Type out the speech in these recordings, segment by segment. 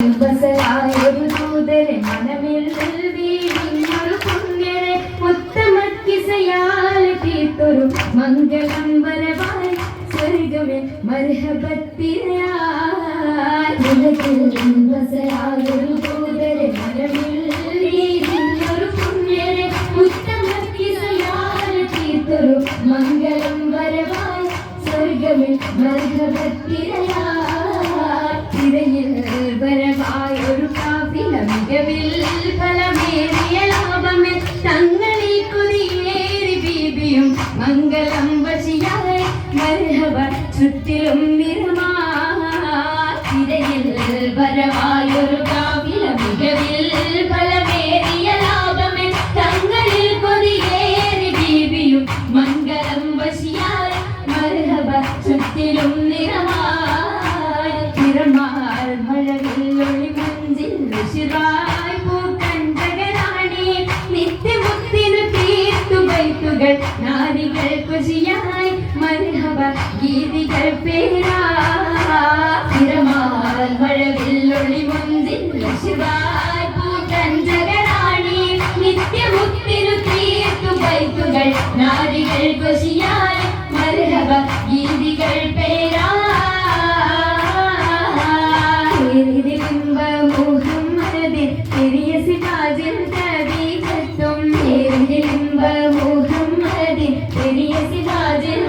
ബസലായൊരു ദൂതരെ മനമിൽ വീടിഞ്ഞൊരു പുണ്യരെ ഉത്തമക്കിസയാൽ തീർത്തൊരു മംഗളം വരവായി സ്വർഗമേ ബസലായൊരു ദൂതരെ മനമിൽ വീടിഞ്ഞൊരു പുണ്യരെ ഉത്തമക്കിസയാൽ തീർത്തൊരു മംഗളം വരവായി സ്വർഗമേ മർഹബത്തിനായി ചുറ്റിലും നിറമായി തിരമാൽ മഴവില്ലൊളി മഞ്ചിൽ ഉശിറായി പൂക്കണ്ടകരാണി നിത്യമുത്തിനു തീർത്തു ബൈത്തുകൾ നാരികൾ കുശിയായി മർഹബ ഗീതികൾ പേരാ തിരമാൽ മഴവില്ലൊളി മഞ്ചിൽ ഉശിറായി പൂക്കണ്ടകരാണി നിത്യമുത്തിനു തീർത്തു ബൈത്തുകൾ നാരികൾ കുശിയായി నియసి రాజన్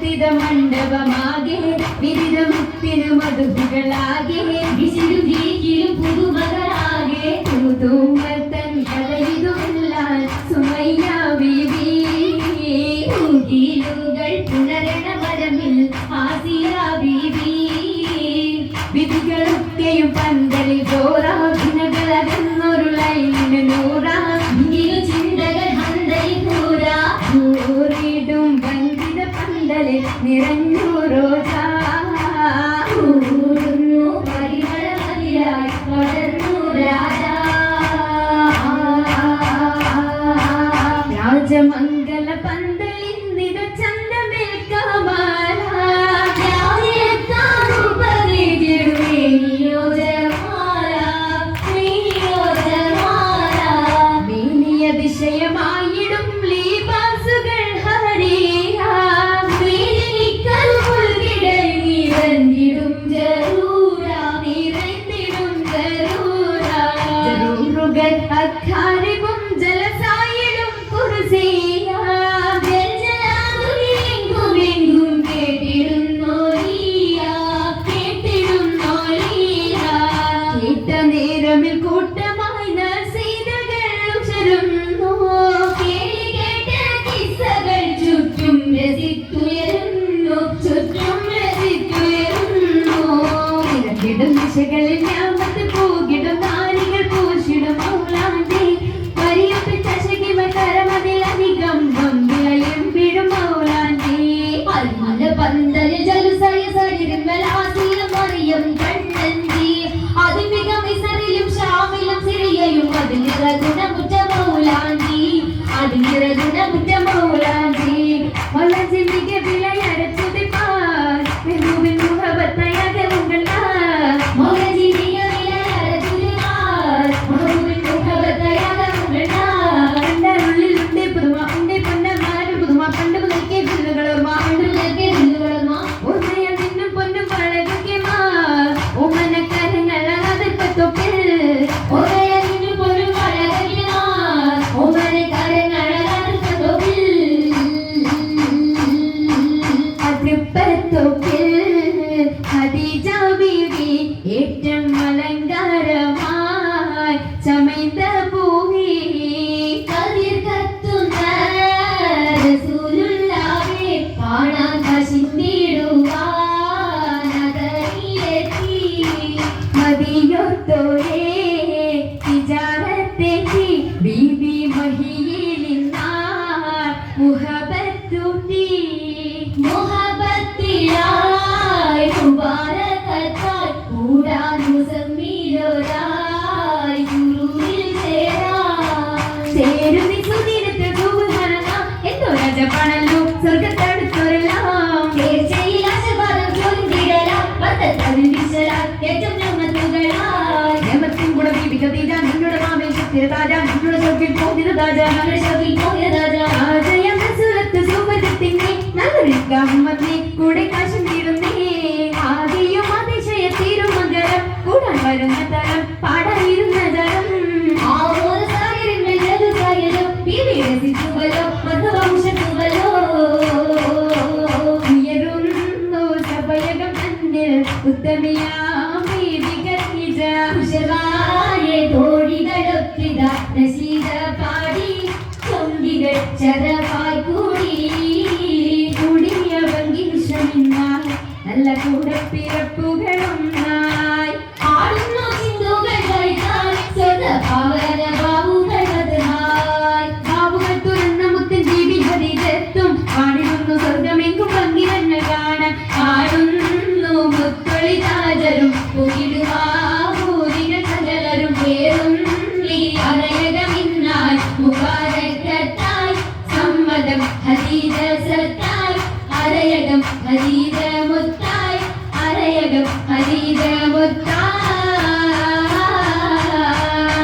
വിധികളൊത്തിത മണ്ഡപമാകെ വിരിതമുത്തിനു മധുകളാകെ വിശിരു വീക്കിലും പുതുമകളാകെ തൂത്തുമ്പത്തൻ കഥയിതുമെല്ലാം പന്തലിൽ നിറഞ്ഞു റോജാ ഊടുന്നു പരിമളമതിയായി പടർന്നു രാജാ. രാജമംഗല had kind of तो की बीबी वही लिंदार मोहब्बत तुटी मोहब्बत की लाय Bakit gonna dadaan ang result കൊണ്ടികൾ